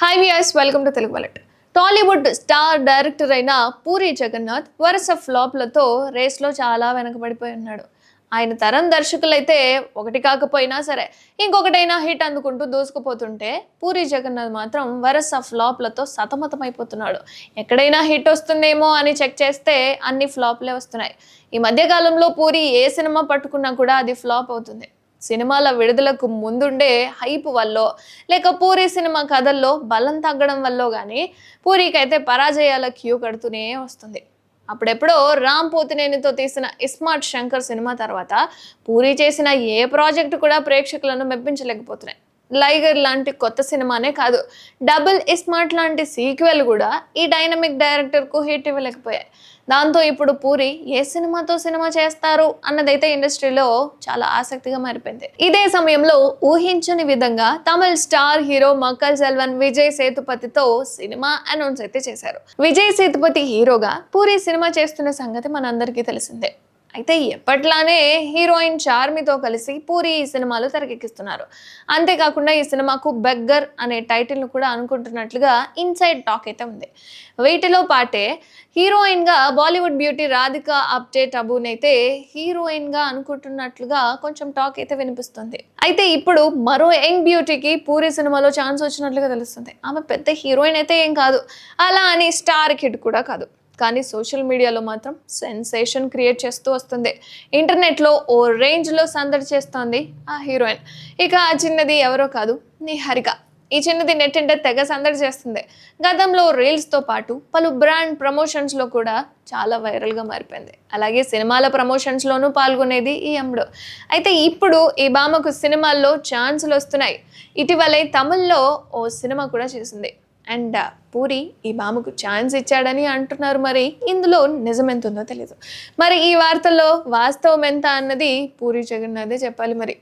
Hi viewers welcome to Telugu వలెట్ Tollywood star director అయిన పూరి జగన్నాథ్ వరుస ఫ్లాప్లతో రేస్లో చాలా వెనకబడిపోయి ఉన్నాడు. ఆయన తరం దర్శకులైతే ఒకటి కాకపోయినా సరే ఇంకొకటైనా హిట్ అందుకుంటూ దూసుకుపోతుంటే పూరి జగన్నాథ్ మాత్రం వరుస ఫ్లాప్లతో సతమతమైపోతున్నాడు. ఎక్కడైనా హిట్ వస్తుందేమో అని చెక్ చేస్తే అన్ని ఫ్లాప్లే వస్తున్నాయి. ఈ మధ్యకాలంలో పూరి ఏ సినిమా పట్టుకున్నా కూడా అది ఫ్లాప్ అవుతుంది. సినిమాల విడుదలకు ముందుండే హైప్ వల్ల లేక పూరి సినిమా కథల్లో బలం తగ్గడం వల్ల కానీ పూరికైతే పరాజయాల క్యూ కడుతూనే వస్తుంది. అప్పుడెప్పుడో రామ్ పోతినేనితో తీసిన ఇస్మార్ట్ శంకర్ సినిమా తర్వాత పూరి చేసిన ఏ ప్రాజెక్టు కూడా ప్రేక్షకులను మెప్పించలేకపోతున్నాయి. లైగర్ లాంటి కొత్త సినిమానే కాదు. డబుల్ ఇస్మార్ట్ లాంటి సీక్వెల్ కూడా ఈ డైనమిక్ డైరెక్టర్కు హిట్ ఇవ్వలేకపోయాయి. దాంతో ఇప్పుడు పూరి ఏ సినిమాతో సినిమా చేస్తారు అన్నదైతే ఇండస్ట్రీలో చాలా ఆసక్తిగా మారిపోయింది. ఇదే సమయంలో ఊహించని విధంగా తమిళ్ స్టార్ హీరో మక్కల్ సెల్వన్ విజయ్ సేతుపతితో సినిమా అనౌన్స్ అయితే చేశారు. విజయ్ సేతుపతి హీరోగా పూరి సినిమా చేస్తున్న సంగతి మనందరికీ తెలిసిందే. అయితే ఎప్పట్లానే హీరోయిన్ చార్మితో కలిసి పూరి ఈ సినిమాలో తెరకెక్కిస్తున్నారు. అంతేకాకుండా ఈ సినిమాకు బెగ్గర్ అనే టైటిల్ను కూడా అనుకుంటున్నట్లుగా ఇన్సైడ్ టాక్ అయితే ఉంది. వీటిలో పాటే హీరోయిన్గా బాలీవుడ్ బ్యూటీ రాధిక అప్డేట్ అబూన్ అయితే హీరోయిన్గా అనుకుంటున్నట్లుగా కొంచెం టాక్ అయితే వినిపిస్తుంది. అయితే ఇప్పుడు మరో యంగ్ బ్యూటీకి పూరి సినిమాలో ఛాన్స్ వచ్చినట్లుగా తెలుస్తుంది. ఆమె పెద్ద హీరోయిన్ అయితే ఏం కాదు. అలా అని స్టార్ కిడ్ కూడా కాదు. కానీ సోషల్ మీడియాలో మాత్రం సెన్సేషన్ క్రియేట్ చేస్తూ వస్తుంది. ఇంటర్నెట్లో ఓ రేంజ్లో సందడి చేస్తోంది ఆ హీరోయిన్. ఇక ఆ చిన్నది ఎవరో కాదు నిహారిక. ఈ చిన్నది నెట్టింటే తెగ సందడి చేస్తుంది. గతంలో రీల్స్తో పాటు పలు బ్రాండ్ ప్రమోషన్స్లో కూడా చాలా వైరల్గా మారిపోయింది. అలాగే సినిమాల ప్రమోషన్స్లోనూ పాల్గొనేది ఈ అమ్ముడు. అయితే ఇప్పుడు ఈ భామకు సినిమాల్లో ఛాన్సులు వస్తున్నాయి. ఇటీవలే తమిళ్ళో ఓ సినిమా కూడా చేసింది. అండ్ పూరి ఈ భామకు ఛాన్స్ ఇచ్చాడని అంటున్నారు మరి. ఇందులో నిజం ఎంత ఉందో తెలియదు మరి ఈ వార్తల్లో వాస్తవం ఎంత అన్నది పూరి జగన్నాథే చెప్పాలి మరి.